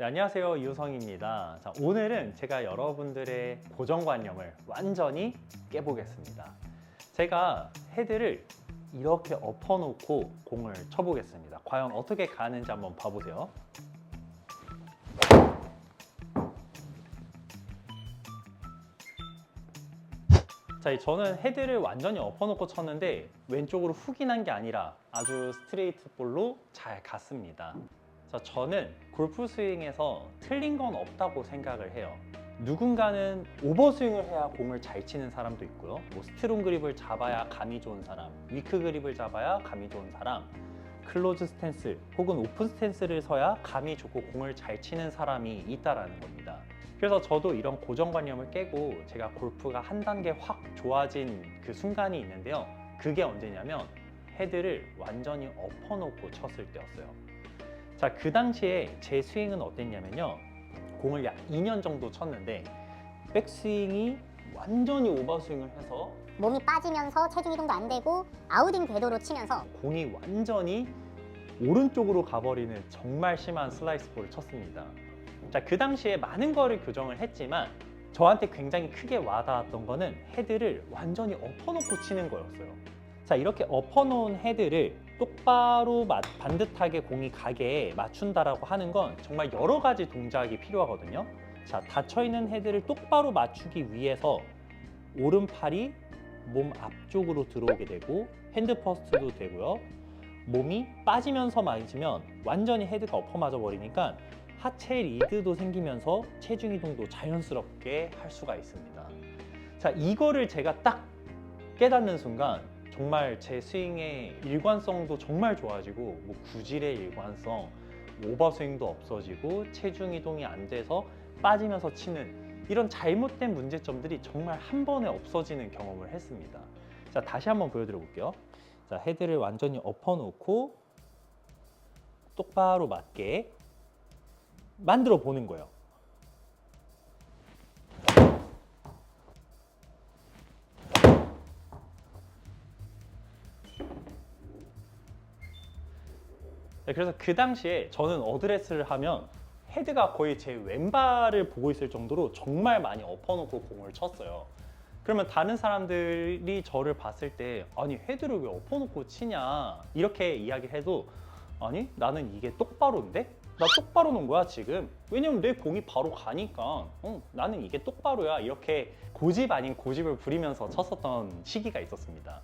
네, 안녕하세요 이우성입니다. 자, 오늘은 제가 여러분들의 고정관념을 완전히 깨보겠습니다. 제가 헤드를 이렇게 엎어놓고 공을 쳐보겠습니다. 과연 어떻게 가는지 한번 봐보세요. 자, 저는 헤드를 완전히 엎어놓고 쳤는데 왼쪽으로 훅이 난 게 아니라 아주 스트레이트 볼로 잘 갔습니다. 자, 저는 골프 스윙에서 틀린 건 없다고 생각을 해요. 누군가는 오버스윙을 해야 공을 잘 치는 사람도 있고요. 뭐 스트롱 그립을 잡아야 감이 좋은 사람, 위크 그립을 잡아야 감이 좋은 사람, 클로즈 스탠스 혹은 오픈 스탠스를 서야 감이 좋고 공을 잘 치는 사람이 있다라는 겁니다. 그래서 저도 이런 고정관념을 깨고 제가 골프가 한 단계 확 좋아진 그 순간이 있는데요. 그게 언제냐면 헤드를 완전히 엎어놓고 쳤을 때였어요. 자, 그 당시에 제 스윙은 어땠냐면요. 공을 약 2년 정도 쳤는데 백스윙이 완전히 오버스윙을 해서 몸이 빠지면서 체중 이동도 안 되고 아웃인 궤도로 치면서 공이 완전히 오른쪽으로 가버리는 정말 심한 슬라이스 볼을 쳤습니다. 자, 그 당시에 많은 거를 교정을 했지만 저한테 굉장히 크게 와닿았던 거는 헤드를 완전히 엎어놓고 치는 거였어요. 자, 이렇게 엎어놓은 헤드를 똑바로 맞- 반듯하게 공이 가게 맞춘다라고 하는 건 정말 여러 가지 동작이 필요하거든요. 자, 닫혀있는 헤드를 똑바로 맞추기 위해서 오른팔이 몸 앞쪽으로 들어오게 되고 핸드 퍼스트도 되고요. 몸이 빠지면서 맞으면 완전히 헤드가 엎어 맞아 버리니까 하체 리드도 생기면서 체중 이동도 자연스럽게 할 수가 있습니다. 자, 이거를 제가 딱 깨닫는 순간 정말 제 스윙의 일관성도 정말 좋아지고 뭐 구질의 일관성, 오버 스윙도 없어지고 체중 이동이 안 돼서 빠지면서 치는 이런 잘못된 문제점들이 정말 한 번에 없어지는 경험을 했습니다. 자, 다시 한번 보여드려 볼게요. 자, 헤드를 완전히 엎어놓고 똑바로 맞게 만들어 보는 거예요. 그래서 그 당시에 저는 어드레스를 하면 헤드가 거의 제 왼발을 보고 있을 정도로 정말 많이 엎어놓고 공을 쳤어요. 그러면 다른 사람들이 저를 봤을 때 아니 헤드를 왜 엎어놓고 치냐? 이렇게 이야기를 해도 아니 나는 이게 똑바로인데? 나 똑바로 놓은 거야 지금. 왜냐면 내 공이 바로 가니까. 어, 나는 이게 똑바로야. 이렇게 고집 아닌 고집을 부리면서 쳤었던 시기가 있었습니다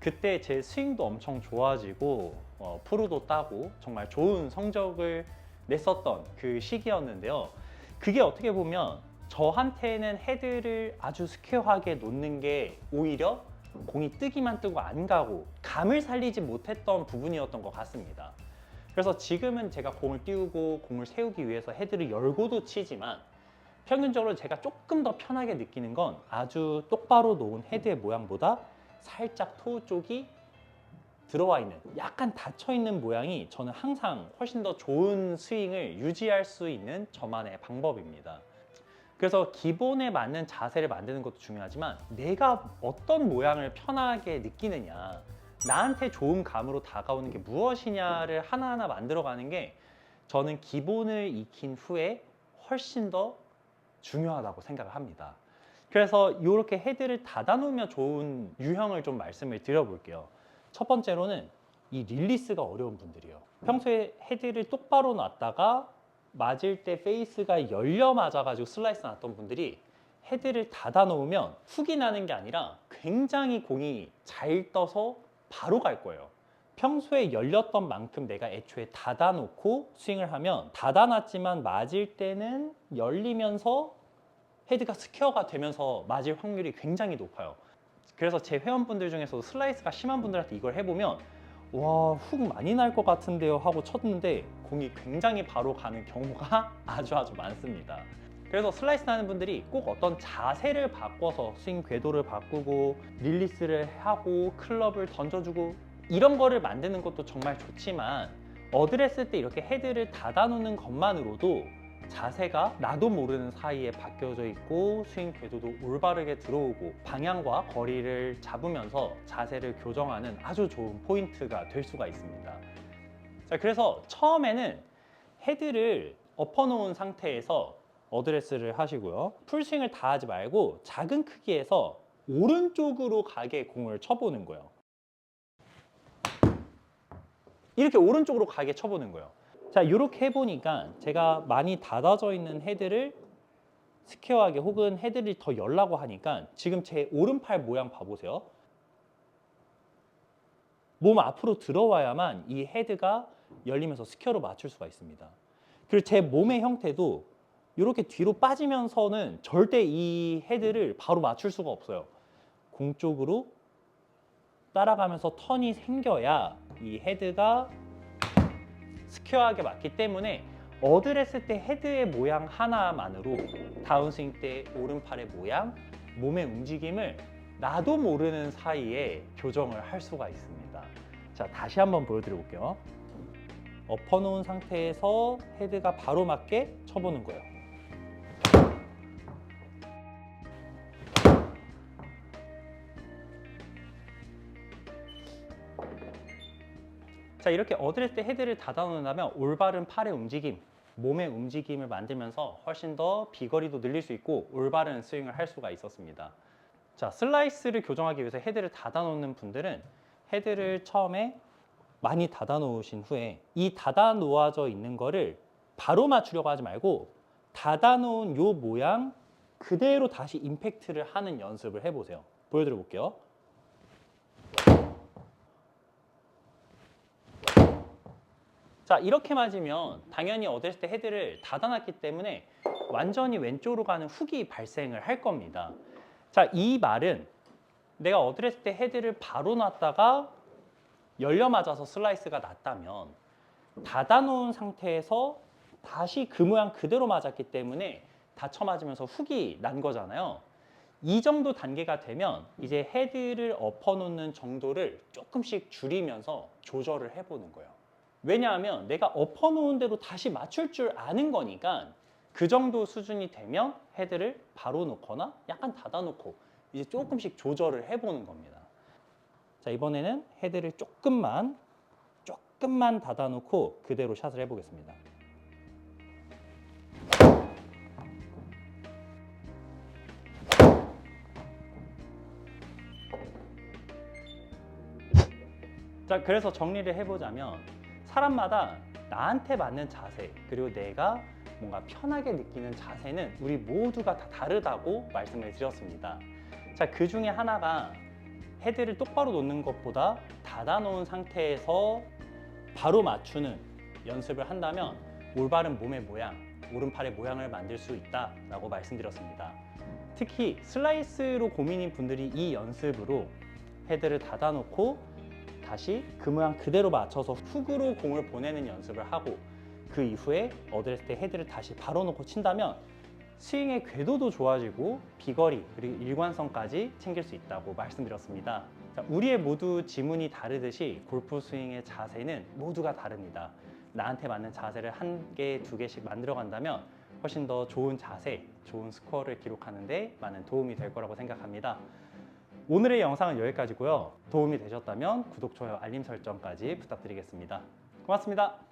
그때 제 스윙도 엄청 좋아지고 어, 프로도 따고 정말 좋은 성적을 냈었던 그 시기였는데요 그게 어떻게 보면 저한테는 헤드를 아주 스퀘어하게 놓는 게 오히려 공이 뜨기만 뜨고 안 가고 감을 살리지 못했던 부분이었던 것 같습니다. 그래서 지금은 제가 공을 띄우고 공을 세우기 위해서 헤드를 열고도 치지만 평균적으로 제가 조금 더 편하게 느끼는 건 아주 똑바로 놓은 헤드의 모양보다 살짝 토우 쪽이 들어와 있는 약간 닫혀 있는 모양이 저는 항상 훨씬 더 좋은 스윙을 유지할 수 있는 저만의 방법입니다. 그래서 기본에 맞는 자세를 만드는 것도 중요하지만 내가 어떤 모양을 편하게 느끼느냐 나한테 좋은 감으로 다가오는 게 무엇이냐를 하나하나 만들어가는 게 저는 기본을 익힌 후에 훨씬 더 중요하다고 생각을 합니다. 그래서 이렇게 헤드를 닫아 놓으면 좋은 유형을 좀 말씀을 드려볼게요. 첫 번째로는 이 릴리스가 어려운 분들이에요. 평소에 헤드를 똑바로 놨다가 맞을 때 페이스가 열려 맞아가지고 슬라이스 났던 분들이 헤드를 닫아 놓으면 훅이 나는 게 아니라 굉장히 공이 잘 떠서 바로 갈 거예요. 평소에 열렸던 만큼 내가 애초에 닫아 놓고 스윙을 하면 닫아 놨지만 맞을 때는 열리면서 헤드가 스퀘어가 되면서 맞을 확률이 굉장히 높아요. 그래서 제 회원분들 중에서도 슬라이스가 심한 분들한테 이걸 해보면 와, 훅 많이 날 것 같은데요 하고 쳤는데 공이 굉장히 바로 가는 경우가 아주 아주 많습니다. 그래서 슬라이스 나는 분들이 꼭 어떤 자세를 바꿔서 스윙 궤도를 바꾸고 릴리스를 하고 클럽을 던져주고 이런 거를 만드는 것도 정말 좋지만 어드레스 때 이렇게 헤드를 닫아놓는 것만으로도 자세가 나도 모르는 사이에 바뀌어져 있고 스윙 궤도도 올바르게 들어오고 방향과 거리를 잡으면서 자세를 교정하는 아주 좋은 포인트가 될 수가 있습니다. 자, 그래서 처음에는 헤드를 엎어놓은 상태에서 어드레스를 하시고요. 풀스윙을 다 하지 말고 작은 크기에서 오른쪽으로 가게 공을 쳐보는 거예요. 이렇게 오른쪽으로 가게 쳐보는 거예요. 자, 이렇게 해보니까 제가 많이 닫아져 있는 헤드를 스퀘어하게 혹은 헤드를 더 열라고 하니까 지금 제 오른팔 모양 봐보세요. 몸 앞으로 들어와야만 이 헤드가 열리면서 스퀘어로 맞출 수가 있습니다. 그리고 제 몸의 형태도 이렇게 뒤로 빠지면서는 절대 이 헤드를 바로 맞출 수가 없어요. 공 쪽으로 따라가면서 턴이 생겨야 이 헤드가 스퀘어하게 맞기 때문에 어드레스 때 헤드의 모양 하나만으로 다운스윙 때 오른팔의 모양, 몸의 움직임을 나도 모르는 사이에 교정을 할 수가 있습니다. 자, 다시 한번 보여드려 볼게요. 엎어놓은 상태에서 헤드가 바로 맞게 쳐보는 거예요. 자 이렇게 어드레스 때 헤드를 닫아놓는다면 올바른 팔의 움직임, 몸의 움직임을 만들면서 훨씬 더 비거리도 늘릴 수 있고 올바른 스윙을 할 수가 있었습니다. 자 슬라이스를 교정하기 위해서 헤드를 닫아놓는 분들은 헤드를 처음에 많이 닫아놓으신 후에 이 닫아놓아져 있는 거를 바로 맞추려고 하지 말고 닫아놓은 요 모양 그대로 다시 임팩트를 하는 연습을 해보세요. 보여드려 볼게요. 자 이렇게 맞으면 당연히 어드레스 때 헤드를 닫아놨기 때문에 완전히 왼쪽으로 가는 훅이 발생을 할 겁니다. 자 이 말은 내가 어드레스 때 헤드를 바로 놨다가 열려 맞아서 슬라이스가 났다면 닫아놓은 상태에서 다시 그 모양 그대로 맞았기 때문에 다쳐 맞으면서 훅이 난 거잖아요. 이 정도 단계가 되면 이제 헤드를 엎어놓는 정도를 조금씩 줄이면서 조절을 해보는 거예요. 왜냐하면 내가 엎어놓은 대로 다시 맞출 줄 아는 거니까 그 정도 수준이 되면 헤드를 바로 놓거나 약간 닫아놓고 이제 조금씩 조절을 해보는 겁니다. 자 이번에는 헤드를 조금만 조금만 닫아놓고 그대로 샷을 해보겠습니다. 자 그래서 정리를 해보자면 사람마다 나한테 맞는 자세 그리고 내가 뭔가 편하게 느끼는 자세는 우리 모두가 다 다르다고 말씀을 드렸습니다. 자, 그 중에 하나가 헤드를 똑바로 놓는 것보다 닫아놓은 상태에서 바로 맞추는 연습을 한다면 올바른 몸의 모양, 오른팔의 모양을 만들 수 있다라고 말씀드렸습니다. 특히 슬라이스로 고민인 분들이 이 연습으로 헤드를 닫아놓고 다시 그 모양 그대로 맞춰서 훅으로 공을 보내는 연습을 하고 그 이후에 어드레스 때 헤드를 다시 바로 놓고 친다면 스윙의 궤도도 좋아지고 비거리 그리고 일관성까지 챙길 수 있다고 말씀드렸습니다. 자, 우리의 모두 지문이 다르듯이 골프 스윙의 자세는 모두가 다릅니다. 나한테 맞는 자세를 한 개, 두 개씩 만들어 간다면 훨씬 더 좋은 자세, 좋은 스코어를 기록하는데 많은 도움이 될 거라고 생각합니다. 오늘의 영상은 여기까지고요. 도움이 되셨다면 구독, 좋아요, 알림 설정까지 부탁드리겠습니다. 고맙습니다.